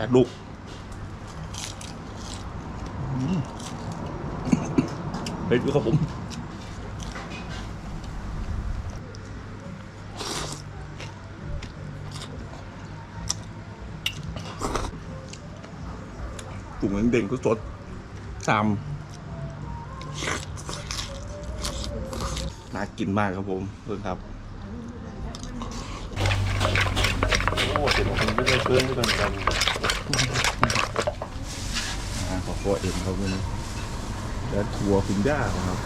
แต่ลูกเฮ้ยดูครับผมกลุ่มเด่งก็สดซามน่ากินมากครับผมเพื่อนครับ โอ้เดี๋ยวมันไม่ได้เพื่อนด้วยกัน อ่าขอโคเอ็มครับวันนี้และทัวคุณย่านะครับ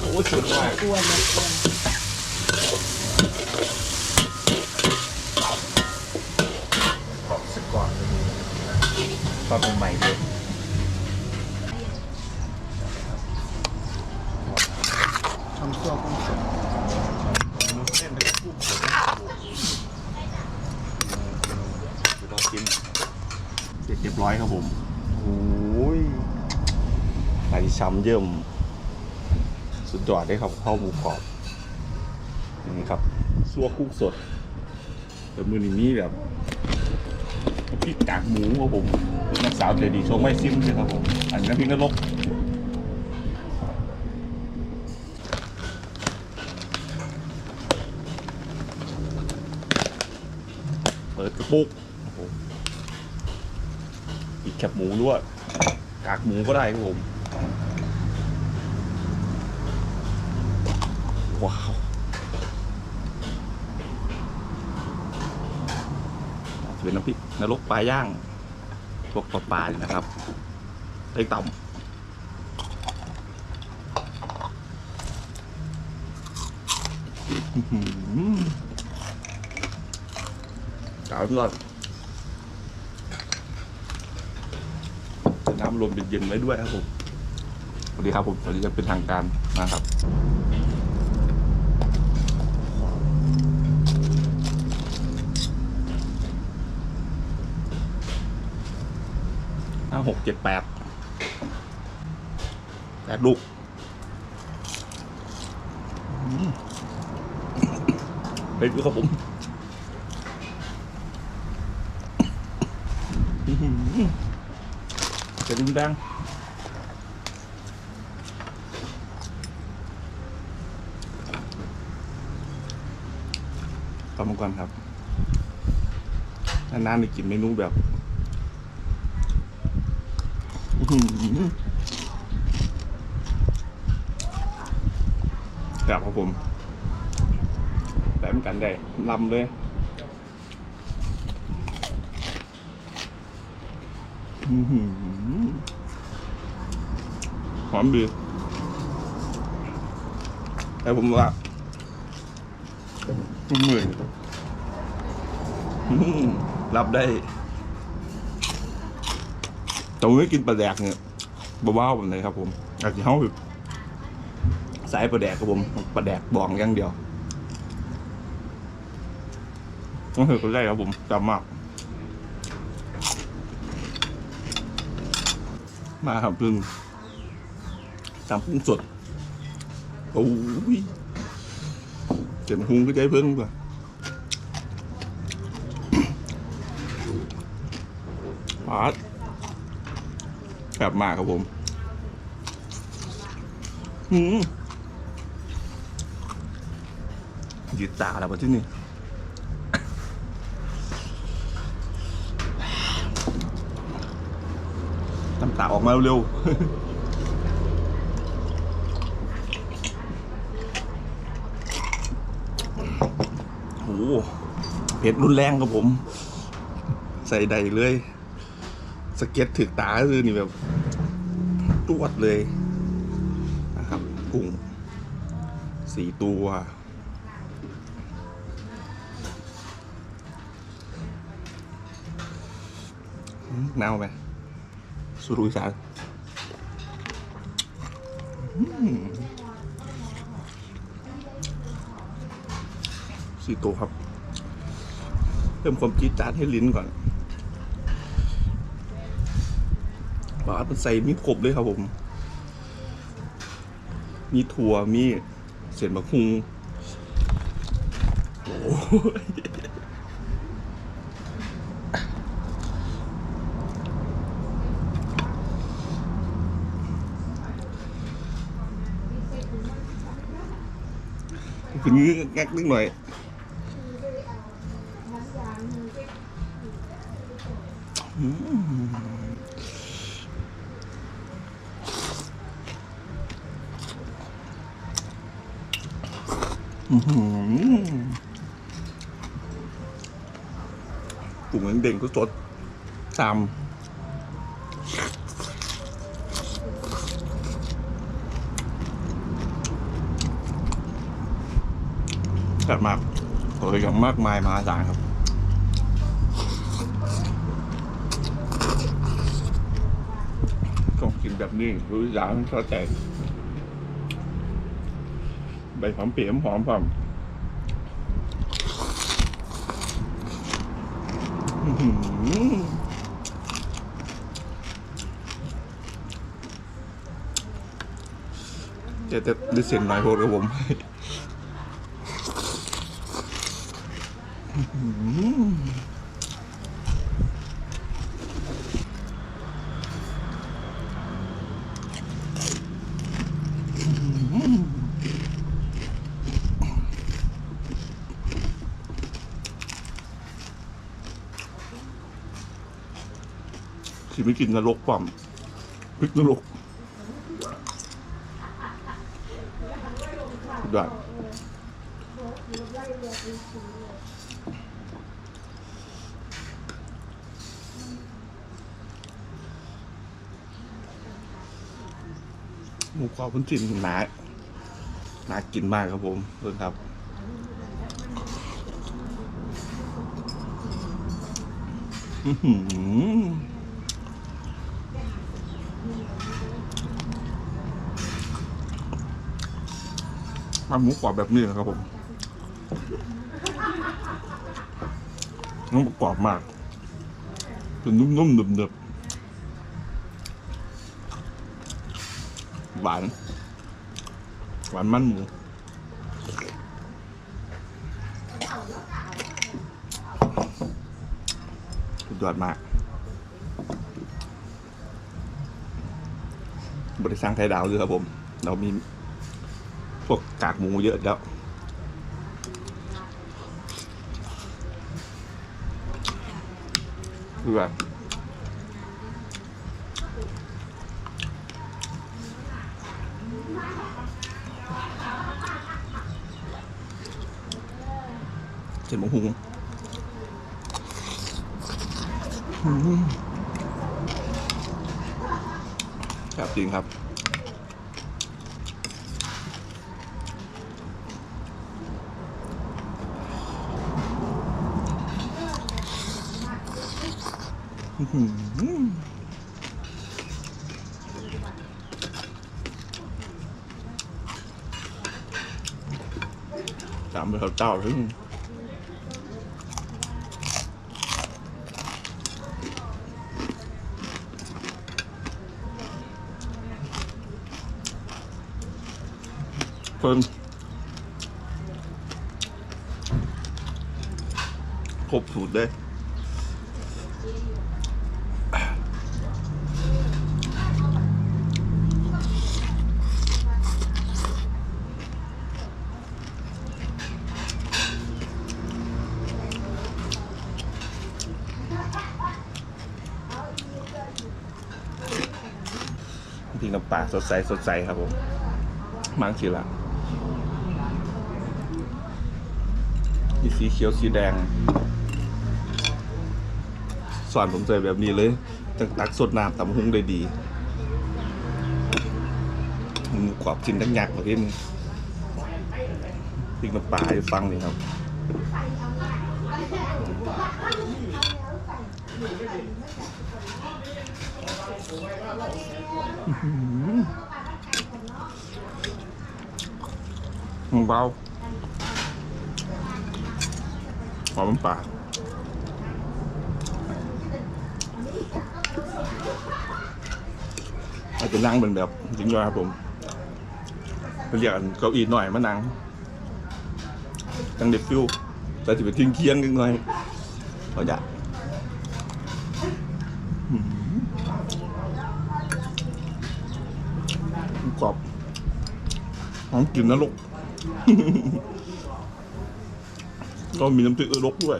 โอ้สุดมาก กวนเลยกวนของสกอร์เลยตอนใหม่ๆเลยทำตัวกุ้งสดเส้นแล้วก็กุ้งสดลองกิน เสร็จเรียบร้อยครับผมโอ้ยไหลช้ำเยิ่มสุดยอดเลยครับข้าวหมูกรอบนี่ครับซัวกุ้งสดแต่มือนี้มีแบบพริกกากหมูครับผมนักสาวใจดีชงไว้ซิมเลยครับผมอันนี้น้ำพริกนรกเปิดกระปุก แคบหมูด้วยกากหมูก็ได้ครับผมว้าวเป็นน้ำพริกนรกปลาย่างพวกปลาปลาเนี่ยนะครับเล็กต่ำอื้อหือกาวก่อนำรวมเป็นเย็นไว้ด้วยครับผมสวัสดีครับผมสวัสดีจะเป็นทางการนะครับห้าหกเจ็ดแปดแปดลูกอืมเฮ้ยดูครับผมอื้อ จะดึงดังทำมาก่อนครับนานๆได้กินเมนูแบบอื้อหือครับครับผมแต่เหมือนกันได้ลำเลยอื้อ หอมดีแต่ผมว่าเหมือนอื้อหือรับได้ตรงนี้กินปลาแดกเนี่ยบ้าๆแบบไหนครับผมอากจะเข้าแบบสายปลาแดกครับผมปลาแดกบองอย่างเดียวต้องถือก็ได้ครับผมจำมาก มาครับพึ่งจำพึ่งสดโอ้ยเจ็บหุงก็ใจเพึ่งก่อนปาดแบบมากครับผมหืมยืดตาแล้วมาที่นี่ น้ำตาออกมาเร็วๆโอ้โหเผ็ดรุนแรงครับผม ใส่ใดเลย สเก็ตถึกตาคือนี่แบบตวดเลยนะครับกุ้งสี่ตัวอืมเน่าไหม สุรุยสารสี่ตัวครับเพิ่มความจี๊ดจ๊าดให้ลิ้นก่อนปลาเป็นใส่มีครบเลยครับผม มีถั่วมีเส้นบะฮุงโอ้ย คืองี้แงักนิดหน่อยอื้อหือกุ้งเด้งก็สดตาม จัดมากเอออย่างมากมายมหาศาลครับ ต้องกินแบบนี้รู้อย่างเข้าใจใบหอมเปียมหอมพร้อมอื้อหือเจะจะด้เสียงหน่อยโพดครับผมอื้อหือ สิไม่กินนรกป้อมพริกนรกได้ หมูกรอบพื้นถิ่นหนาหนากินมากครับผมเพื่อนครับอื้มันหมูกรอบแบบนี้นะครับผมน้องปรอบมากเป็นนุ่มๆเนึบๆ หวาน หวานมันหมูสุดยอดมาก บริษัทไข่ดาวด้วยครับผม เรามีพวกกากหมูเยอะแล้วคือแบบ ส้นหมูหุงครับจริงครับอื้อหือตามไปเขาเจ้าถึง เพิ่นครบสูตรเลยพริกน้ำปลาสดใส สดใสครับผม มังทีละ มีสีเขียวสีแดง สอนผมใจแบบนี้เลยตักตักสดน้ำตำหุ้งได้ดีหมูกรอบชิ้นทั้งยักษ์ประเภทนี้พริกน้ำปลาให้ฟังนี่ครับเบา หอมน้ำปลาอาจจะนั่งเป็นแบบจริงๆครับผมไปเรียกเก้าอี้หน่อยมานั่งจังเด็กฟิวแต่จะไปทิ้งเคียงกันหน่อยเขาจะกรอบหอมกลิ่นนรก ก็มีน้ำพริกนรกด้วย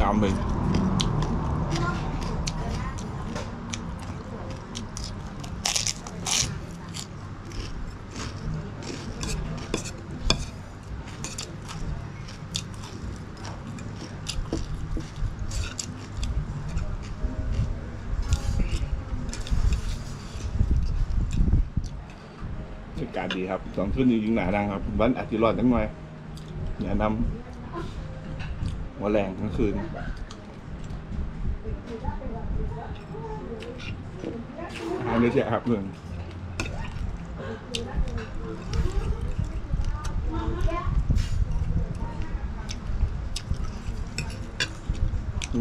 ตามเลย รยากาศดีครับสองขึ้นยิงหนาดังครับ วันอาทิตย์รอดจังหน่อยแนะนำวันแรงกลางคืนอาหารเยอะแยะครับเมือง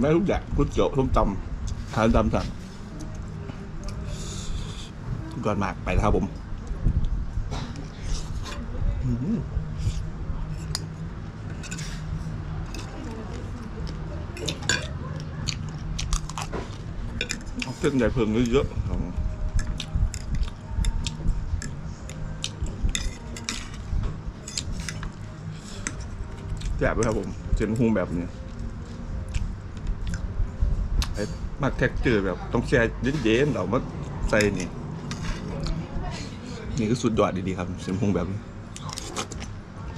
ได้ทุกอย่างก๋วยเตี๋ยวส้มตำทานตำสั่งก่อนมากไปแล้วครับผม เอาเส้นใหญ่เพิงเยอะๆแจ่บเลยครับผมเส้นหุงแบบนี้ไอ้มากแท็กเจอร์แบบต้องแช่เย็นๆเรามาใส่นี่ นี่ก็สุดยอดดีๆครับเส้นหุงแบบนี้